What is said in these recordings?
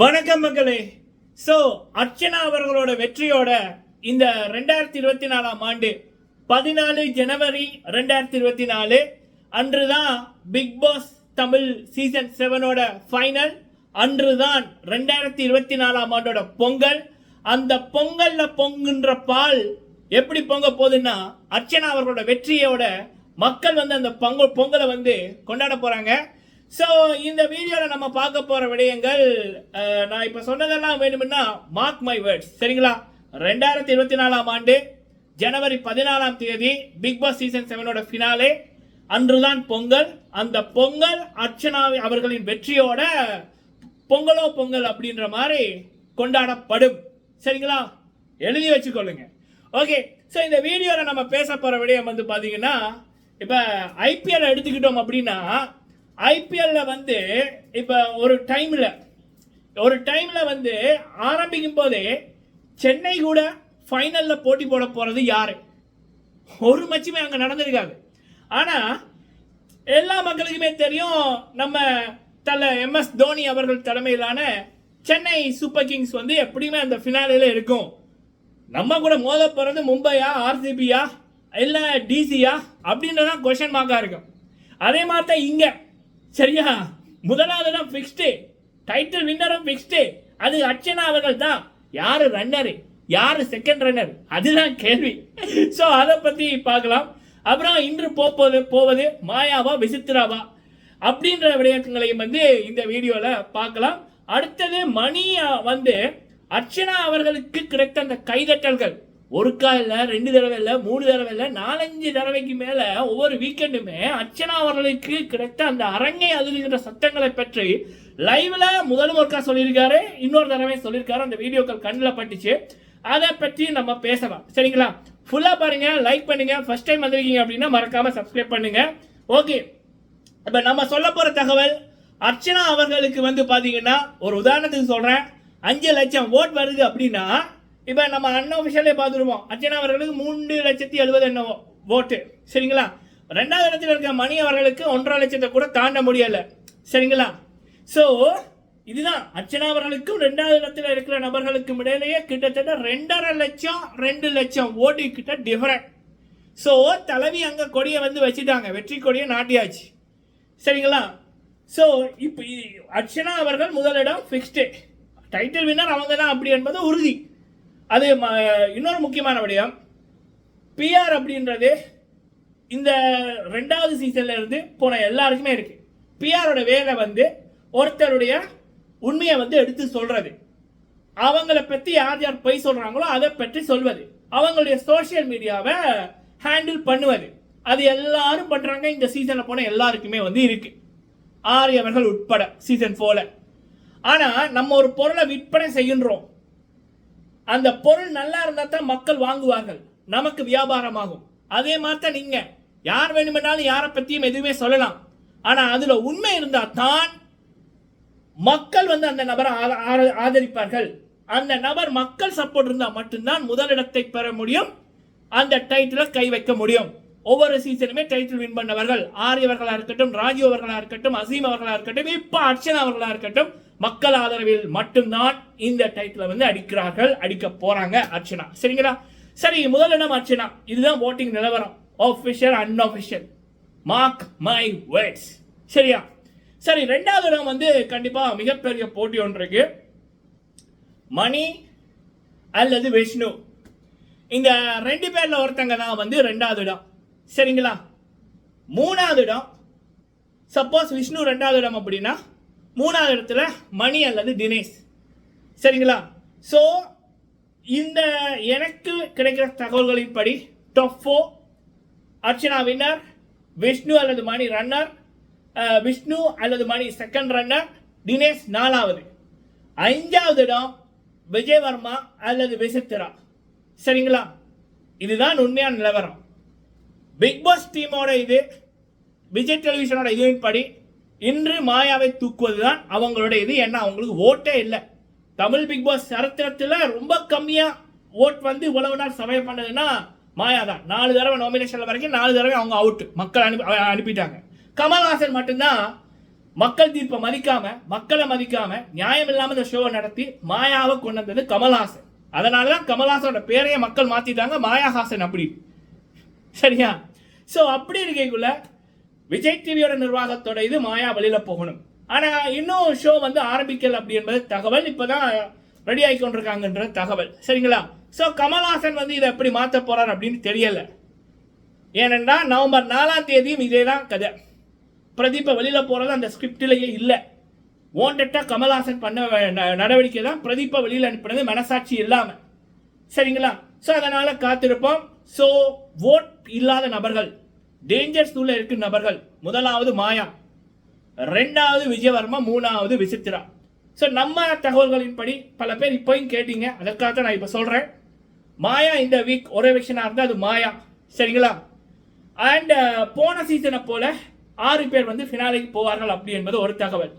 வணக்கம் மக்களே. ஸோ அர்ச்சனா அவர்களோட வெற்றியோட இந்த ரெண்டாயிரத்தி இருபத்தி நாலாம் ஆண்டு பதினாலு ஜனவரி ரெண்டாயிரத்தி இருபத்தி நாலு அன்று தான் பிக் பாஸ் தமிழ் சீசன் செவனோட ஃபைனல் அன்று தான் ரெண்டாயிரத்தி இருபத்தி நாலாம் ஆண்டோட பொங்கல். அந்த பொங்கல்ல பொங்குன்ற பால் எப்படி பொங்க போகுதுன்னா அர்ச்சனா அவர்களோட வெற்றியோட மக்கள் வந்து அந்த பொங்கல் பொங்கலை வந்து கொண்டாட போறாங்க. ஸோ இந்த வீடியோவில் நம்ம பார்க்க போகிற விடயங்கள் நான் இப்போ சொன்னதெல்லாம் வேணும்னா மார்க் மை வேர்ட்ஸ் சரிங்களா? ரெண்டாயிரத்தி இருபத்தி நாலாம் ஆண்டு ஜனவரி பதினாலாம் தேதி பிக் பாஸ் சீசன் செவனோட ஃபினாலே அன்றுதான் பொங்கல். அந்த பொங்கல் அர்ச்சனா அவர்களின் வெற்றியோட பொங்கலோ பொங்கல் அப்படின்ற மாதிரி கொண்டாடப்படும். சரிங்களா? எழுதி வச்சுக்கொள்ளுங்க. ஓகே ஸோ இந்த வீடியோவில் நம்ம பேச போகிற விடயம் வந்து பார்த்தீங்கன்னா இப்போ ஐபிஎல் எடுத்துக்கிட்டோம் அப்படின்னா ஐபிஎல்ல வந்து இப்போ ஒரு டைமில் ஒரு டைமில் வந்து ஆரம்பிக்கும் போதே சென்னை கூட ஃபைனலில் போட்டி போட போகிறது யார்? ஒரு மச்சுமே அங்கே நடந்திருக்காது. ஆனால் எல்லா மக்களுக்குமே தெரியும் நம்ம தலை எம்எஸ் தோனி அவர்கள் தலைமையிலான சென்னை சூப்பர் கிங்ஸ் வந்து எப்படியுமே அந்த ஃபினாலில் இருக்கும். நம்ம கூட மோத போகிறது மும்பையா ஆர்சிபியா இல்லை டிசியா அப்படின்றதான் கொஷன் மார்க்காக இருக்கும். அதே மாதிரி தான் இங்கே. சரியா? முதலாவது தான் ஃபிக்ஸ்டு டைட்டில் வின்னரும் ஃபிக்ஸ்டு அது அர்ச்சனா அவர்கள் தான் யார் ரன்னரு யார் செகண்ட் ரன்னர் அதுதான் கேள்வி. ஸோ அதை பற்றி பார்க்கலாம். அப்புறம் இன்று போவது போவது மாயாவா விசித்திராவா? அப்படின்ற விடயங்களையும் வந்து இந்த வீடியோவில் பார்க்கலாம். அடுத்தது மணி வந்து அர்ச்சனா அவர்களுக்கு கிடைத்த அந்த கைதட்டல்கள். ஒருக்கா இல்லை ரெண்டு தடவை இல்லை மூணு தடவை இல்லை நாலஞ்சு தடவைக்கு மேலே ஒவ்வொரு வீக்கெண்டுமே அர்ச்சனா அவர்களுக்கு கிடைத்த அந்த அரங்கை அதிர்கின்ற சத்தங்களை பற்றி லைவில் முதல் ஒருக்கா சொல்லியிருக்காரு இன்னொரு தடவை சொல்லியிருக்காரு. அந்த வீடியோக்கள் கண்ணில் பட்டுச்சு. அதை பற்றி நம்ம பேசலாம். சரிங்களா? ஃபுல்லாக பாருங்கள் லைக் பண்ணுங்கள் ஃபஸ்ட் டைம் வந்திருக்கீங்க அப்படின்னா மறக்காமல் சப்ஸ்கிரைப் பண்ணுங்கள் ஓகே இப்போ நம்ம சொல்ல போகிற தகவல் அர்ச்சனா அவர்களுக்கு வந்து பார்த்தீங்கன்னா ஒரு உதாரணத்துக்கு சொல்கிறேன் அஞ்சு லட்சம் ஓட் வருது அப்படின்னா இப்போ நம்ம அன்அஃபிஷியலே பார்த்துருவோம் அர்ச்சனா அவர்களுக்கு மூன்று லட்சத்தி எழுபது என்ன ஓட்டு சரிங்களா? ரெண்டாவது இடத்துல இருக்க மணி அவர்களுக்கு ஒன்றரை லட்சத்தை கூட தாண்ட முடியலை. சரிங்களா? ஸோ இதுதான். அர்ச்சனா அவர்களுக்கும் ரெண்டாவது இடத்துல இருக்கிற நபர்களுக்கும் இடையிலேயே கிட்டத்தட்ட ரெண்டரை லட்சம் ரெண்டு லட்சம் ஓட்டு கிட்ட டிஃபரெண்ட் ஸோ தலைவி அங்கே கொடியை வந்து வச்சுட்டாங்க. வெற்றி கொடியை நாட்டியாச்சு. சரிங்களா? ஸோ இப்போ அர்ச்சனா அவர்கள் முதலிடம் ஃபிக்ஸ்டு டைட்டில் வின்னர் அவங்க தான் அப்படி என்பது உறுதி. அது ம- இன்னொரு முக்கியமான விடயம். பிஆர் அப்படின்றது இந்த ரெண்டாவது சீசன்ல இருந்து போன எல்லாருக்குமே இருக்கு. பிஆரோட வேலை வந்து ஒருத்தருடைய உண்மையை வந்து எடுத்து சொல்றது. அவங்கள பற்றி யார் யார் பொய் சொல்கிறாங்களோ அதை பற்றி சொல்வது. அவங்களுடைய சோஷியல் மீடியாவை ஹேண்டில் பண்ணுவது. அது எல்லாரும் பண்ணுறாங்க இந்த சீசனில் போன எல்லாருக்குமே வந்து இருக்கு. ஆரியவர்கள் உட்பட சீசன் போல ஆனால் நம்ம ஒரு பொருளை விற்பனை செய்கின்றோம். அந்த பொருள் நல்லா இருந்தால் தான் மக்கள் வாங்குவார்கள். நமக்கு வியாபாரமாகும். அதே மாதிரி தான் நீங்கள் யார் வேணுமென்றாலும் யாரை பற்றியும் எதுவுமே சொல்லலாம். ஆனால் அதில் உண்மை இருந்தால் தான் மக்கள் வந்து அந்த நபரை ஆத- ஆதரிப்பார்கள். அந்த நபர் மக்கள் சப்போர்ட் இருந்தால் மட்டும்தான் முதலிடத்தை பெற முடியும். அந்த டைட்டிலை கை வைக்க முடியும். ஒவ்வொரு சீசனுமே டைட்டில் வின் பண்ணவர்கள். ஆரியவர்களாக இருக்கட்டும் ராஜீவ் அவர்களாக இருக்கட்டும் அசீம் அவர்களாக இருக்கட்டும் இப்போ அர்ச்சனா அவர்களாக இருக்கட்டும் மக்கள் ஆதரவில் மட்டும்தான் இந்த டைட்டில் வந்து அடிக்கிறார்கள் அடிக்க போறாங்க அர்ச்சனா. சரிங்களா? சரி முதலிடம் அர்ச்சனா. இதுதான் ஓட்டிங் நிலவரம். Official unofficial mark my words சரியா? சரி ரெண்டாவது இடம் வந்து கண்டிப்பாக மிகப்பெரிய போட்டி ஒன்று இருக்கு. மணி அல்லது விஷ்ணு. இந்த ரெண்டு பேரில் ஒருத்தங்க தான் வந்து ரெண்டாவது இடம். சரிங்களா? மூணாவது இடம் சப்போஸ் விஷ்ணு ரெண்டாவது இடம் அப்படின்னா மூணாவது இடத்துல மணி அல்லது தினேஷ். சரிங்களா? ஸோ இந்த எனக்கு கிடைக்கிற தகவல்களின்படி top four Archana winner Vishnu அல்லது மணி ரன்னர் விஷ்ணு அல்லது மணி செகண்ட் ரன்னர் தினேஷ் நாலாவது. ஐந்தாவது இடம் விஜயவர்மா அல்லது விசித்திரா. சரிங்களா? இதுதான் உண்மையான நிலவரம். பிக் பாஸ் டீமோட இது விஜய் டெலிவிஷனோட இதுவின் படி இன்று மாயாவை தூக்குவது தான் இது ஏன்னா அவங்களுக்கு ஓட்டே இல்லை. தமிழ் பிக் பாஸ் சரித்திரத்தில் ரொம்ப கம்மியாக ஓட் வந்து இவ்வளவு நாள் சர்வை பண்ணதுன்னா மாயா தான். நாலு தடவை நாமினேஷன்ல வரைக்கும் நாலு தடவை அவங்க அவுட்டு மக்கள் அனுப்பி அனுப்பிட்டாங்க. கமல்ஹாசன் மட்டும்தான் மக்கள் தீர்ப்பை மதிக்காம மக்களை மதிக்காம நியாயம் இல்லாம இந்த ஷோவை நடத்தி மாயாவை கொண்டு வந்தது கமல்ஹாசன். அதனாலதான் கமல்ஹாசனோட பேரையே மக்கள் மாத்திட்டாங்க மாயாஹாசன் அப்படி. சரியா? ஸோ அப்படி இருக்கக்குள்ள விஜய் டிவியோட நிர்வாகத்தோட இது மாயா வெளியில போகணும். ஆனா இன்னும் ஷோ வந்து ஆரம்பிக்கல அப்படி என்பது தகவல். இப்பதான் ரெடி ஆகி கொண்டிருக்காங்கன்ற தகவல். சரிங்களா? ஸோ கமல்ஹாசன் வந்து இதை எப்படி மாற்ற போறார் அப்படின்னு தெரியல. ஏனென்றா நவம்பர் நாலாம் தேதியும் இதே தான் கதை. பிரதீப்பை வெளியில் போகிறது அந்த ஸ்கிரிப்டிலேயே இல்லை. ஓண்டட்டாக கமல்ஹாசன் பண்ண ந- நடவடிக்கை தான் பிரதீப்பை வெளியில் அனுப்பினது மனசாட்சி இல்லாமல் சரிங்களா? ஸோ அதனால் காத்திருப்போம். ஸோ ஓட் இல்லாத நபர்கள். டேஞ்சர் ஸ்கூல்ல இருக்கும் நபர்கள் முதலாவது மாயா ரெண்டாவது விஜயவர்மா மூணாவது விசித்ரா ஸோ நம்ம தகவல்களின்படி பல பேர் இப்போயும் கேட்டீங்க. அதற்காக தான் நான் இப்போ சொல்கிறேன் மாயா இந்த வீக் ஒரே விஷயனா இருந்தால் அது மாயா. சரிங்களா? அண்ட் uh, போன சீசனை போல ஆறு பேர் வந்து ஃபினாலைக்கு போவார்கள் அப்படி என்பது ஒரு தகவல்.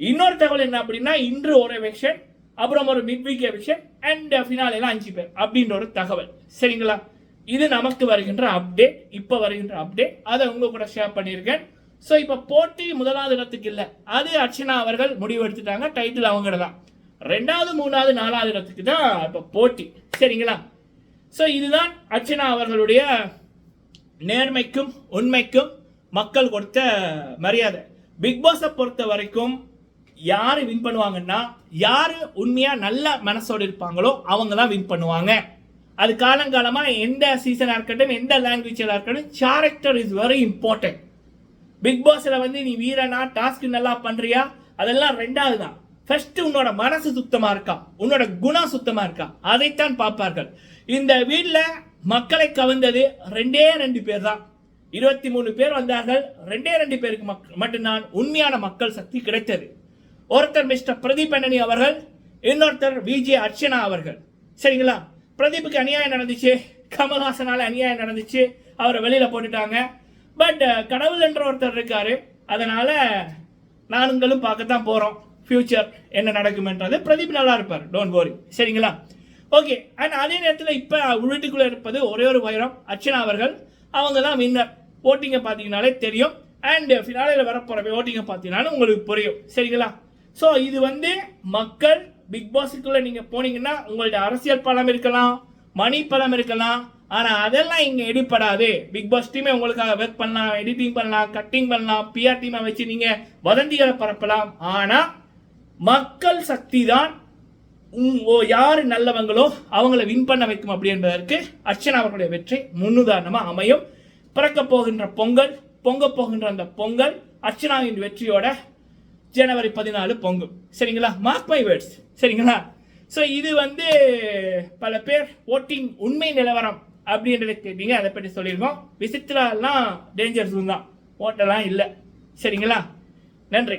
இன்னொரு தகவல் என்ன அப்படின்னா இன்று ஒரு எவிக்ஷன் அப்புறம் ஒரு மிட் வீக் எவிக்ஷன் அண்ட் ஃபினாலெலாம் அஞ்சு பேர் அப்படின்ற ஒரு தகவல். சரிங்களா? இது நமக்கு வருகின்ற அப்டேட் இப்போ வருகின்ற அப்டேட் அதை உங்க கூட ஷேர் பண்ணியிருக்கேன். ஸோ இப்போ போட்டி முதலாவது இடத்துக்கு இல்லை. அது அர்ச்சனா அவர்கள் முடிவு எடுத்துட்டாங்க. டைட்டில் அவங்கள தான் ரெண்டாவது மூணாவது நாலாவது இடத்துக்கு தான் இப்போ போட்டி. சரிங்களா? ஸோ இதுதான் அர்ச்சனா அவர்களுடைய நேர்மைக்கும் உண்மைக்கும் மக்கள் கொடுத்த மரியாதை. பிக் பாஸை பொறுத்த வரைக்கும் யார் வின் பண்ணுவாங்கன்னா யார் உண்மையாக நல்ல மனசோடு இருப்பாங்களோ அவங்க தான் வின் பண்ணுவாங்க. அது காலங்காலமாக எந்த சீசனாக இருக்கட்டும் எந்த லாங்குவேஜில் இருக்கட்டும் character is very important Bigg பாஸில் வந்து நீ வீரனா டாஸ்க் நல்லா பண்ணுறியா அதெல்லாம் ரெண்டாவது தான். ஃபர்ஸ்ட் உன்னோட மனசு சுத்தமாக இருக்கா? உன்னோட குணம் சுத்தமாக இருக்கா? அதைத்தான் பார்ப்பார்கள். இந்த வீட்டில் மக்களை கவர்ந்தது ரெண்டே ரெண்டு பேர் தான். இருபத்தி மூணு பேர் வந்தார்கள். ரெண்டே ரெண்டு பேருக்கு மக்- மட்டும்தான் உண்மையான மக்கள் சக்தி கிடைத்தது. ஒருத்தர் மிஸ்டர் பிரதீப் அண்ணனி அவர்கள் இன்னொருத்தர் விஜே அர்ச்சனா அவர்கள். சரிங்களா? பிரதீப்புக்கு அநியாயம் நடந்துச்சு. கமல்ஹாசனால அநியாயம் நடந்துச்சு. அவரை வெளியில் போட்டுட்டாங்க. பட் கடவுள் என்ற ஒருத்தர் இருக்கார். அதனால் நானுங்களும் பார்க்கத்தான் போகிறோம் ஃப்யூச்சர் என்ன நடக்கும்ன்றது. பிரதீப் நல்லா இருப்பார். Don't worry. சரிங்களா? ஓகே அண்ட் அதே நேரத்தில் இப்போ வீட்டுக்குள்ளே இருப்பது ஒரே ஒரு வைரம். அர்ச்சனா அவர்கள். அவங்க தான் வின்னர் ஓட்டிங்கை பார்த்தீங்கனாலே தெரியும். அண்ட் ஃபினாலையில் வரப்போகிற ஓட்டிங்கை பார்த்தீங்கன்னாலும் உங்களுக்கு புரியும். சரிங்களா? ஸோ இது வந்து மக்கள் பிக் பாஸுக்குள்ளே நீங்கள் போனீங்கன்னா உங்கள்ட்ட அரசியல் பலம் இருக்கலாம் மணி பலம் இருக்கலாம். ஆனால் அதெல்லாம் இங்கே எடுப்படாது பிக் பாஸ் டீமே உங்களுக்காக ஒர்க் பண்ணலாம் எடிட்டிங் பண்ணலாம் கட்டிங் பண்ணலாம் பிஆர் டீமை வச்சு நீங்கள் வதந்திகளை பரப்பலாம். ஆனால் மக்கள் சக்தி தான் ஓ யார் நல்லவங்களோ அவங்கள வின் பண்ண வைக்கும் அப்படி என்பதற்கு அர்ச்சனா அவர்களுடைய வெற்றி முன்னுதாரணமாக அமையும். பிறக்க போகின்ற பொங்கல் பொங்க போகின்ற அந்த பொங்கல் அர்ச்சனாவின் வெற்றியோட ஜனவரி பதினாலு பொங்கும் சரிங்களா? மார்க் மை வேர்ட்ஸ் சரிங்களா? ஸோ இது வந்து பல பேர் ஓட்டிங் உண்மை நிலவரம் அப்படின்றத கேட்டீங்க. அதை பற்றி சொல்லியிருக்கோம். விசித்திராலாம் டேஞ்சர் ஜோன் தான். ஓட்டெல்லாம் இல்லை. சரிங்களா? நன்றி.